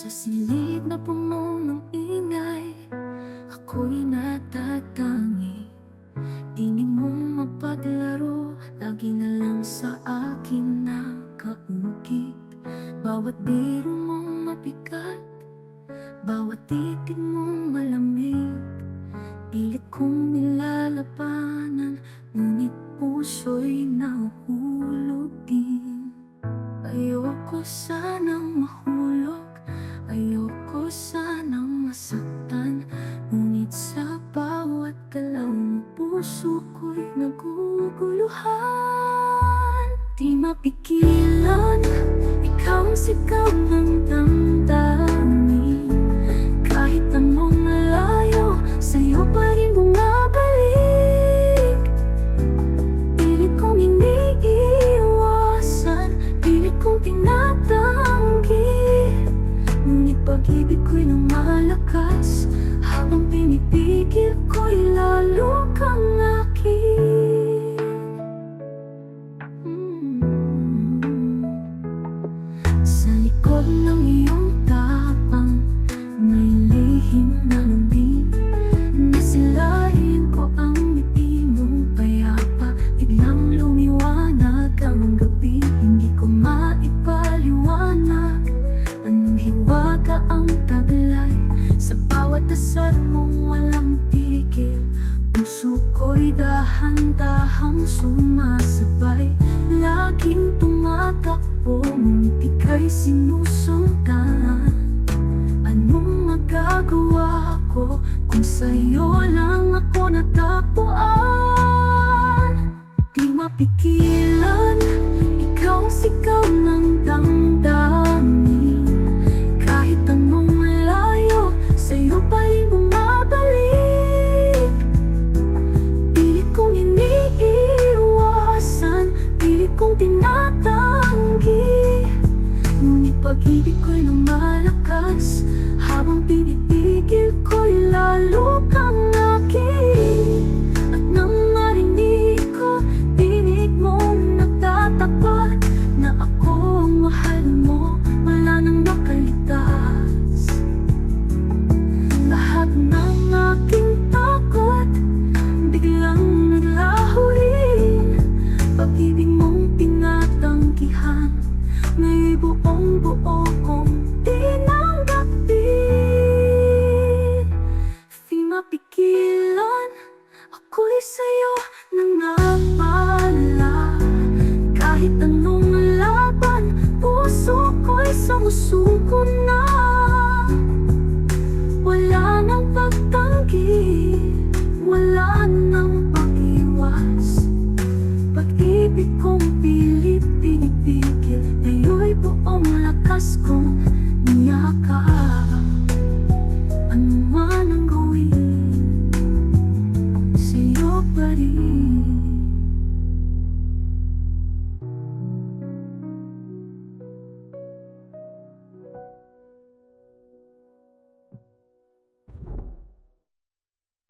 Sa silid na puno ng ingay Ako'y natatangi Tingin mong mapaglaro Lagi na lang sa akin nakaukit Bawat biro mong mabigat Bawat titig mong malamig. Pilit kong nilalabanan Ngunit puso'y nahuhulog din. Ayoko sanang galaw ng puso ko'y naguguluhan. Di mapigilan Ikaw ang sigaw ng damdamin. Kahit anong malayo Sa'yo pa rin bumabalik. Pilit kong iniiwasan Pilit kong tinatanggi. Ngunit pag-ibig ko'y kang Mm. Sa likod ng sumasabay. Laging tumatakbo Ngunit ika'y sinusundan Anong magagawa ko Kung sa'yo lang ako natagpuan? Di mapigilan Ikaw sigaw ng damdamin pag-ibig ko'y lumalakas Habang pinipigil ko'y lalo kang May buong buo kong tinanggapin School.